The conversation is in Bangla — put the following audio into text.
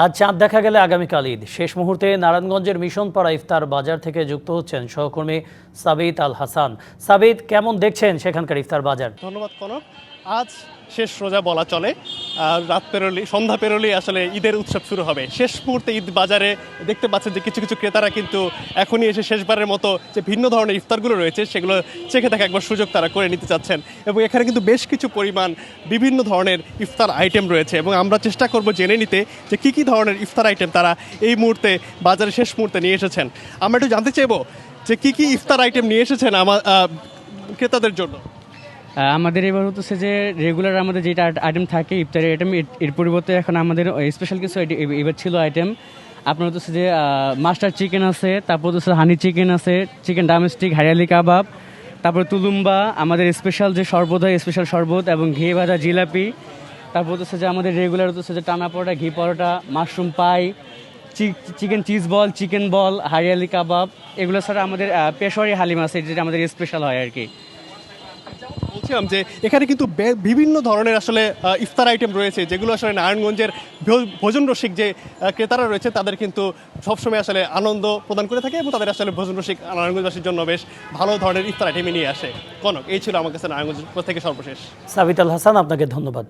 আজ চাঁদ দেখা গেলে আগামীকাল ঈদ। শেষ মুহূর্তে নারায়ণগঞ্জের মিশন পাড়া ইফতার বাজার থেকে যুক্ত হচ্ছেন সহকর্মী সাবিত আল হাসান। সাবিত কেমন দেখছেন সেখানকার ইফতার বাজার? ধন্যবাদ কনক। আজ শেষ রোজা বলা চলে। রাত পেরোলি সন্ধ্যা পেরোলি আসলে ঈদের উৎসব শুরু হবে। শেষ মুহূর্তে ঈদ বাজারে দেখতে পাচ্ছেন যে কিছু কিছু ক্রেতারা কিন্তু এখনই এসে শেষবারের মতো যে ভিন্ন ধরনের ইফতারগুলো রয়েছে, সেগুলো চেখে থাকে একবার সুযোগ তারা করে নিতে চাচ্ছেন। এবং এখানে কিন্তু বেশ কিছু পরিমাণ বিভিন্ন ধরনের ইফতার আইটেম রয়েছে। এবং আমরা চেষ্টা করব জেনে নিতে যে কী কী ধরনের ইফতার আইটেম তারা এই মুহূর্তে, বাজারে শেষ মুহূর্তে নিয়ে এসেছেন। আমরা একটু জানতে চাইব যে কী কী ইফতার আইটেম নিয়ে এসেছেন আমার ক্রেতাদের জন্য। আমাদের এবার হচ্ছে যে রেগুলার আমাদের যেটা আইটেম থাকে ইফতারি আইটেম এর পরিবর্তে এখন আমাদের স্পেশাল কিছু এবার ছিল আইটেম আপনার হচ্ছে যে মাস্টার চিকেন আছে, তারপর হচ্ছে হানি চিকেন আছে চিকেন ডামেস্টিক হারিয়ালি কাবাব তারপর তুলুম্বা আমাদের স্পেশাল যে শরবত হয় স্পেশাল শরবত এবং ঘি ভাজা জিলাপি, তারপর হচ্ছে যে আমাদের রেগুলার হচ্ছে যে টানা পরোটা, ঘি paratha mushroom pie chicken cheese ball chicken ball hariyali kebab এগুলো ছাড়া আমাদের পেশোয়ারি হালিম আছে, যেটা আমাদের স্পেশাল হয় আর কি। বলছিলাম যে এখানে কিন্তু বিভিন্ন ধরনের আসলে ইফতার আইটেম রয়েছে, যেগুলো আসলে নারায়ণগঞ্জের ভোজন রসিক যে ক্রেতারা রয়েছে, তাদের কিন্তু সবসময় আসলে আনন্দ প্রদান করে থাকে এবং তাদের আসলে ভোজন রসিক নারায়ণগঞ্জবাসীর জন্য বেশ ভালো ধরনের ইফতার আইটেমই নিয়ে আসে। কনক, এই ছিল আমার কাছে নারায়ণগঞ্জ থেকে সর্বশেষ। সাবিত আল হাসান, আপনাকে ধন্যবাদ।